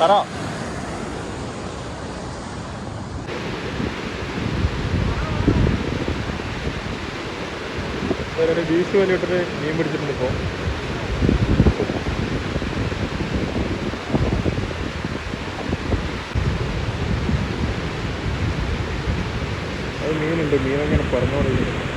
പറ ഒരു ബീച്ച് വലിയിട്ടൊരു മീൻ പിടിച്ചിട്ടുണ്ട് ഇപ്പോൾ അത് മീനുണ്ട്. മീനങ്ങനെ പറന്നുകൊണ്ടിരിക്കുന്നു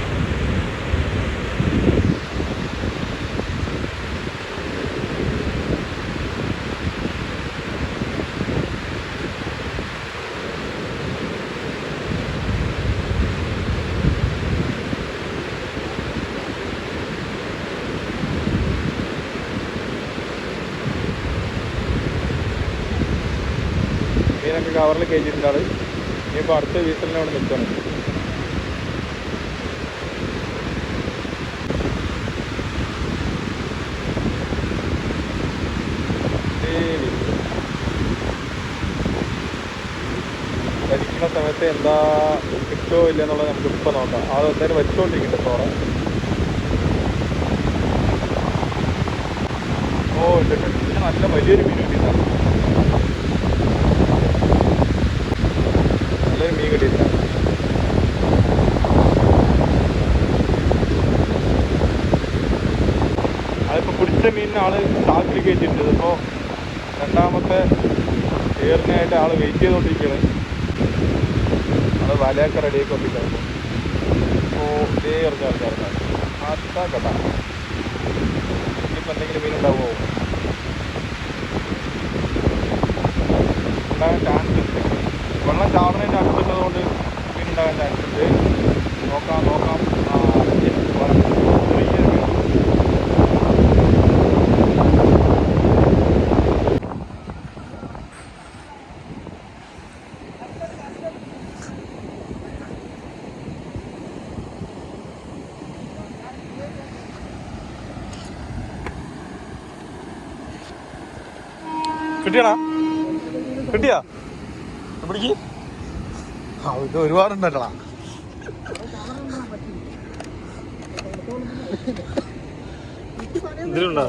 മീനൊക്കെ കവറിൽ കയറ്റിയിട്ടുണ്ട് ആൾ. ഇനിയിപ്പോൾ അടുത്ത വീട്ടിലിനെ അവിടെ നിൽക്കണം. ഭരിക്കുന്ന സമയത്ത് എന്താ കിട്ടുമോ ഇല്ല എന്നുള്ളത് നമുക്ക് ഇപ്പം നോക്കാം. അത് എന്തായാലും വെച്ചുകൊണ്ടിരിക്കുന്നുണ്ട് ചോറ ഓ ഉണ്ട്. നല്ല വലിയൊരു മീൻ കിട്ടിയതാണ് പിടിച്ച മീനിന് ആൾ ചാക്കിൽ കയറ്റിയിട്ടുണ്ട്. ഇപ്പോൾ രണ്ടാമത്തെ ഏറിനായിട്ട് ആൾ വെയിറ്റ് ചെയ്തുകൊണ്ടിരിക്കുകയാണ് അത് വലയൊക്കെ റെഡി ആയിക്കൊണ്ടിരിക്കുകയാണ് അപ്പോൾ ഇതേ ഇറങ്ങി ഇറങ്ങി ഇറങ്ങാം കഥ. ഇനിയിപ്പോൾ എന്തെങ്കിലും മീൻ ഉണ്ടാവുമോ ഉണ്ടാകാൻ ചാൻസ് ഉണ്ട്. വെള്ളം ചാടുന്നതിന്റെ അടുത്തുള്ളതുകൊണ്ട് മീൻ ഉണ്ടാകാൻ ചാൻസ് ഉണ്ട്. നോക്കാം നോക്കാം ആ yes, വളരെ ചെറിയൊരു മീൻ. കിട്ടിയടാ. കിട്ടിയാ? പിടിക്ക്. ഇത് ഒരുപാടുണ്ടല്ലടാ. ഇതിലുണ്ടോ?